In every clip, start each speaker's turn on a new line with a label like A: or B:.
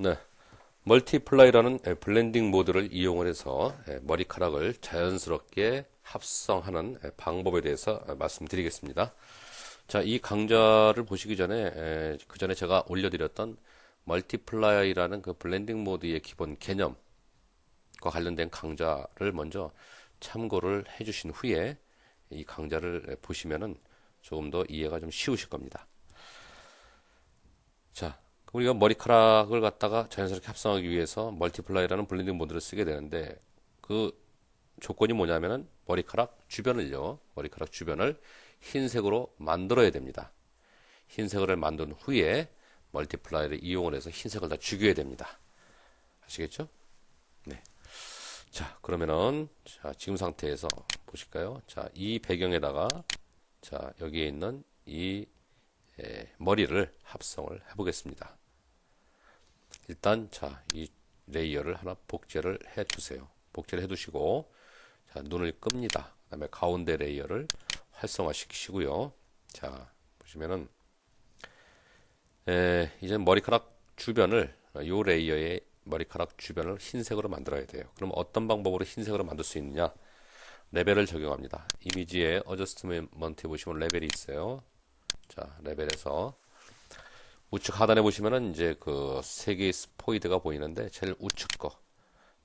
A: 네. 멀티플라이라는 에, 블렌딩 모드를 이용을 해서 에, 머리카락을 자연스럽게 합성하는 에, 방법에 대해서 에, 말씀드리겠습니다. 자, 이 강좌를 보시기 전에 그 전에 제가 올려드렸던 멀티플라이라는 그 블렌딩 모드의 기본 개념과 관련된 강좌를 먼저 참고를 해주신 후에 이 강좌를 보시면은 조금 더 이해가 좀 쉬우실 겁니다. 자, 우리가 머리카락을 갖다가 자연스럽게 합성하기 위해서 멀티플라이라는 블렌딩 모드를 쓰게 되는데 그 조건이 뭐냐면은 머리카락 주변을요, 머리카락 주변을 흰색으로 만들어야 됩니다. 흰색을 만든 후에 멀티플라이를 이용을 해서 흰색을 다 죽여야 됩니다. 아시겠죠? 네. 자, 그러면은 자, 지금 상태에서 보실까요? 자, 이 배경에다가 자, 여기에 있는 이 에, 머리를 합성을 해 보겠습니다. 일단 자, 이 레이어를 하나 복제를 해 주세요. 복제를 해 두시고 자, 눈을 끕니다. 그 다음에 가운데 레이어를 활성화 시키시고요. 자, 보시면은 에, 이제 머리카락 주변을 요 레이어의 머리카락 주변을 흰색으로 만들어야 돼요. 그럼 어떤 방법으로 흰색으로 만들 수 있느냐? 레벨을 적용합니다. 이미지에 어저스트먼트에 보시면 레벨이 있어요. 자, 레벨에서 우측 하단에 보시면은 이제 그 세 개의 스포이드가 보이는데 제일 우측 거.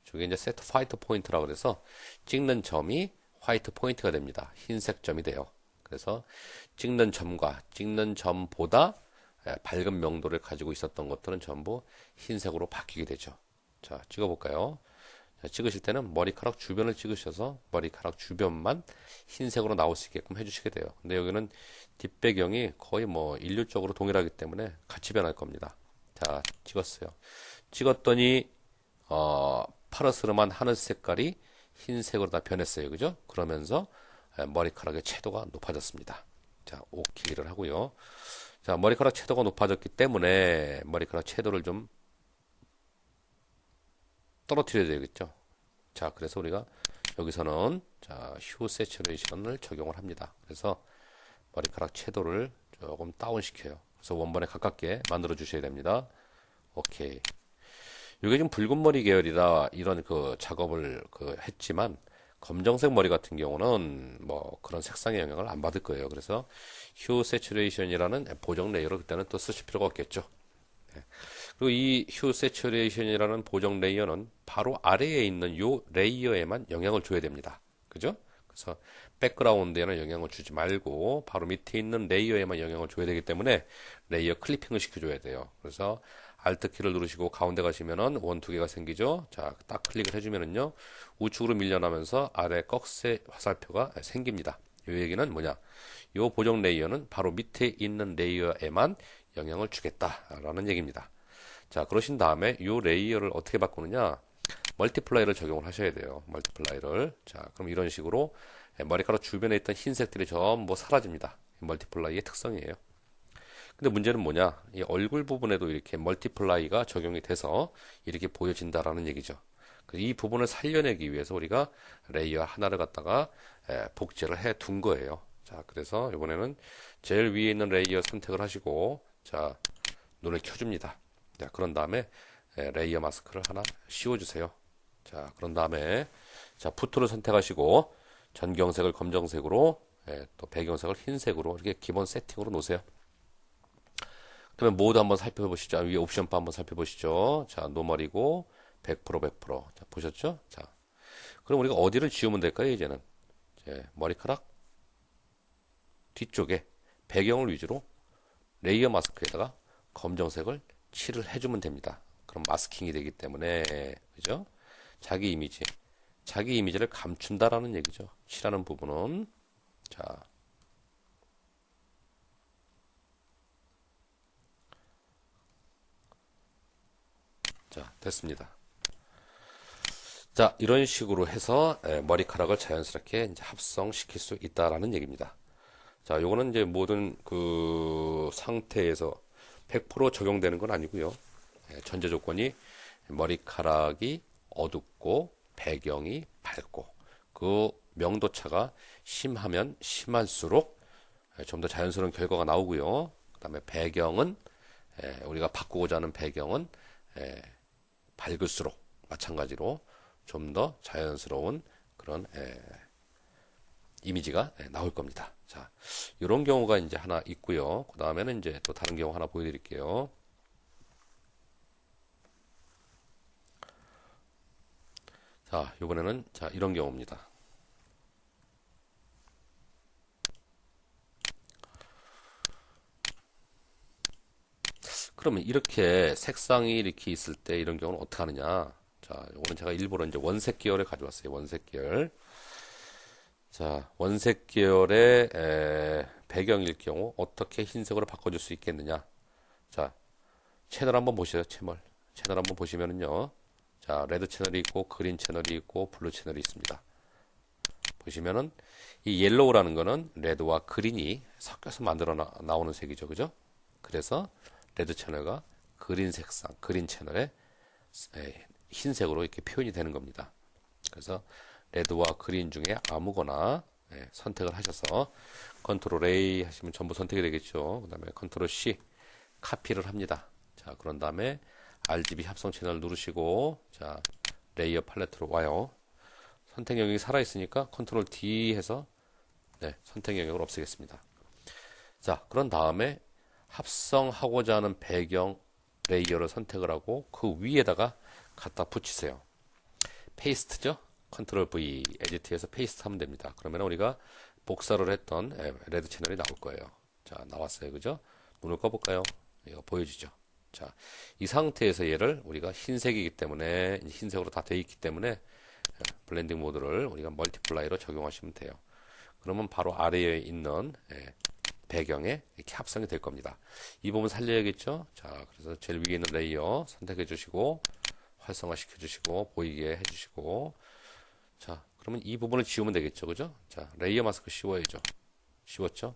A: 저게 이제 세트 화이트 포인트라고 그래서 찍는 점이 화이트 포인트가 됩니다. 흰색 점이 돼요. 그래서 찍는 점과 찍는 점보다 밝은 명도를 가지고 있었던 것들은 전부 흰색으로 바뀌게 되죠. 자, 찍어볼까요? 자, 찍으실 때는 머리카락 주변을 찍으셔서 머리카락 주변만 흰색으로 나올 수 있게끔 해주시게 돼요. 근데 여기는 뒷배경이 거의 뭐 일률적으로 동일하기 때문에 같이 변할 겁니다. 자, 찍었어요. 찍었더니 어, 파르스름한 하늘 색깔이 흰색으로 다 변했어요. 그죠? 그러면서 머리카락의 채도가 높아졌습니다. 자, 오케이를 하고요. 자, 머리카락 채도가 높아졌기 때문에 머리카락 채도를 좀 떨어뜨려야 되겠죠. 자, 그래서 우리가 여기서는 자, 휴 세츄레이션을 적용을 합니다. 그래서 머리카락 채도를 조금 다운 시켜요. 그래서 원본에 가깝게 만들어 주셔야 됩니다. 오케이. 이게 좀 붉은 머리 계열이라 이런 그 작업을 그 했지만 검정색 머리 같은 경우는 뭐 그런 색상의 영향을 안 받을 거예요. 그래서 휴 세츄레이션이라는 보정 레이어를 그때는 또 쓰실 필요가 없겠죠. 이 휴 세츄레이션이라는 보정 레이어는 바로 아래에 있는 요 레이어에만 영향을 줘야 됩니다. 그죠? 그래서 백그라운드에는 영향을 주지 말고 바로 밑에 있는 레이어에만 영향을 줘야 되기 때문에 레이어 클리핑을 시켜줘야 돼요. 그래서 Alt 키를 누르시고 가운데 가시면은 원 두 개가 생기죠. 자, 딱 클릭을 해주면은요 우측으로 밀려나면서 아래 꺽쇠 화살표가 생깁니다. 이 얘기는 뭐냐? 이 보정 레이어는 바로 밑에 있는 레이어에만 영향을 주겠다라는 얘기입니다. 자, 그러신 다음에 이 레이어를 어떻게 바꾸느냐? 멀티플라이를 적용을 하셔야 돼요. 멀티플라이를. 자, 그럼 이런 식으로 머리카락 주변에 있던 흰색들이 전부 사라집니다. 멀티플라이의 특성이에요. 근데 문제는 뭐냐? 이 얼굴 부분에도 이렇게 멀티플라이가 적용이 돼서 이렇게 보여진다라는 얘기죠. 이 부분을 살려내기 위해서 우리가 레이어 하나를 갖다가 복제를 해 둔 거예요. 자, 그래서 이번에는 제일 위에 있는 레이어 선택을 하시고, 자, 눈을 켜줍니다. 자, 그런 다음에 레이어 마스크를 하나 씌워주세요. 자, 그런 다음에, 자, 푸트를 선택하시고, 전경색을 검정색으로, 또 배경색을 흰색으로 이렇게 기본 세팅으로 놓으세요. 그러면 모두 한번 살펴보시죠. 위에 옵션 바 한번 살펴보시죠. 자, 노멀이고 100% 100%. 자, 보셨죠? 자. 그럼 우리가 어디를 지우면 될까요, 이제는? 이제 머리카락 뒤쪽에 배경을 위주로 레이어 마스크에다가 검정색을 칠을 해주면 됩니다. 그럼 마스킹이 되기 때문에, 그죠? 자기 이미지. 자기 이미지를 감춘다라는 얘기죠. 칠하는 부분은. 자, 자, 됐습니다. 자, 이런 식으로 해서 머리카락을 자연스럽게 합성시킬 수 있다라는 얘기입니다. 자, 요거는 이제 모든 그 상태에서 100% 적용되는 건 아니고요. 전제 조건이 머리카락이 어둡고 배경이 밝고 그 명도차가 심하면 심할수록 좀 더 자연스러운 결과가 나오고요. 그 다음에 배경은 우리가 바꾸고자 하는 배경은 예, 밝을수록 마찬가지로 좀 더 자연스러운 그런 예, 이미지가 예, 나올 겁니다. 자, 이런 경우가 이제 하나 있고요. 그 다음에는 이제 또 다른 경우 하나 보여드릴게요. 자, 이번에는 자 이런 경우입니다. 그러면 이렇게 색상이 이렇게 있을 때 이런 경우는 어떻게 하느냐? 자, 이거는 제가 일부러 이제 원색 계열을 가져왔어요. 원색 계열. 자, 원색 계열의 에, 배경일 경우 어떻게 흰색으로 바꿔줄 수 있겠느냐? 자, 채널 한번 보세요. 채널. 채널 한번 보시면은요. 자, 레드 채널이 있고 그린 채널이 있고 블루 채널이 있습니다. 보시면은 이 옐로우라는 거는 레드와 그린이 섞여서 만들어 나, 나오는 색이죠. 그죠? 그래서 레드 채널과 그린 색상, 그린 채널에 에, 흰색으로 이렇게 표현이 되는 겁니다. 그래서 레드와 그린 중에 아무거나 예, 선택을 하셔서 컨트롤 A 하시면 전부 선택이 되겠죠. 그 다음에 컨트롤 C 카피를 합니다. 자, 그런 다음에 RGB 합성 채널 누르시고 자, 레이어 팔레트로 와요. 선택 영역이 살아있으니까 컨트롤 D 해서 네, 선택 영역을 없애겠습니다. 자, 그런 다음에 합성하고자 하는 배경 레이어를 선택을 하고 그 위에다가 갖다 붙이세요. 페이스트죠? 컨트롤 V, 에디트에서 페이스트 하면 됩니다. 그러면 우리가 복사를 했던 레드 채널이 나올 거예요. 자, 나왔어요. 그죠? 눈을 꺼볼까요? 이거 보여주죠. 자, 이 상태에서 얘를 우리가 흰색이기 때문에, 흰색으로 다 되어 있기 때문에, 블렌딩 모드를 우리가 멀티플라이로 적용하시면 돼요. 그러면 바로 아래에 있는 배경에 이렇게 합성이 될 겁니다. 이 부분 살려야겠죠? 자, 그래서 제일 위에 있는 레이어 선택해 주시고, 활성화 시켜 주시고, 보이게 해 주시고, 자, 그러면 이 부분을 지우면 되겠죠. 그죠? 자, 레이어 마스크 씌워야죠. 씌웠죠?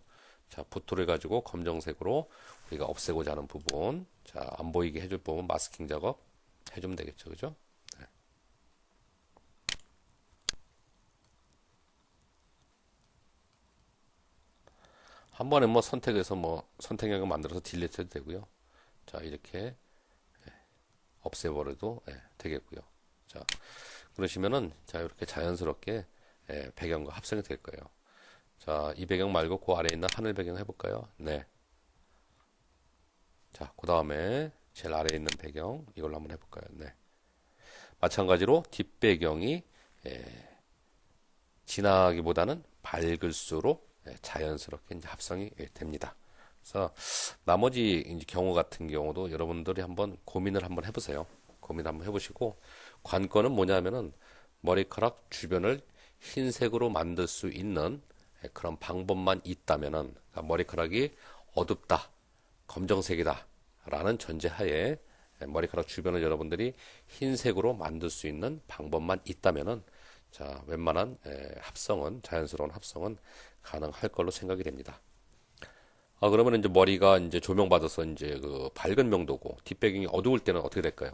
A: 자, 부토를 가지고 검정색으로 우리가 없애고자 하는 부분, 자, 안 보이게 해줄 부분 마스킹 작업 해주면 되겠죠. 그죠? 네. 한 번에 뭐 선택해서 뭐 선택형을 만들어서 딜리트 해도 되고요. 자, 이렇게 예, 없애버려도 예, 되겠고요. 자, 그러시면은 자, 이렇게 자연스럽게 예, 배경과 합성이 될 거예요. 자, 이 배경 말고 그 아래에 있는 하늘 배경 해볼까요? 네. 자, 그 다음에 제일 아래에 있는 배경 이걸로 한번 해볼까요? 네. 마찬가지로 뒷배경이 예, 진하기보다는 밝을수록 예, 자연스럽게 이제 합성이 예, 됩니다. 그래서 나머지 경우 같은 경우도 여러분들이 한번 고민을 한번 해보세요. 고민 한번 해보시고 관건은 뭐냐면은 머리카락 주변을 흰색으로 만들 수 있는 예, 그런 방법만 있다면은 그러니까 머리카락이 어둡다, 검정색이다 라는 전제하에 머리카락 주변을 여러분들이 흰색으로 만들 수 있는 방법만 있다면은 자 웬만한 합성은 자연스러운 합성은 가능할 걸로 생각이 됩니다. 아, 그러면 이제 머리가 이제 조명 받아서 이제 그 밝은 명도고 뒷배경이 어두울 때는 어떻게 될까요?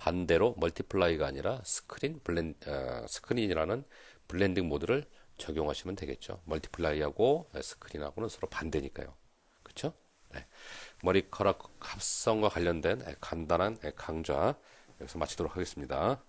A: 반대로 멀티플라이가 아니라 스크린 블렌 어, 스크린이라는 블렌딩 모드를 적용하시면 되겠죠. 멀티플라이하고 스크린하고는 서로 반대니까요. 그렇죠? 네. 머리카락 합성과 관련된 간단한 강좌 여기서 마치도록 하겠습니다.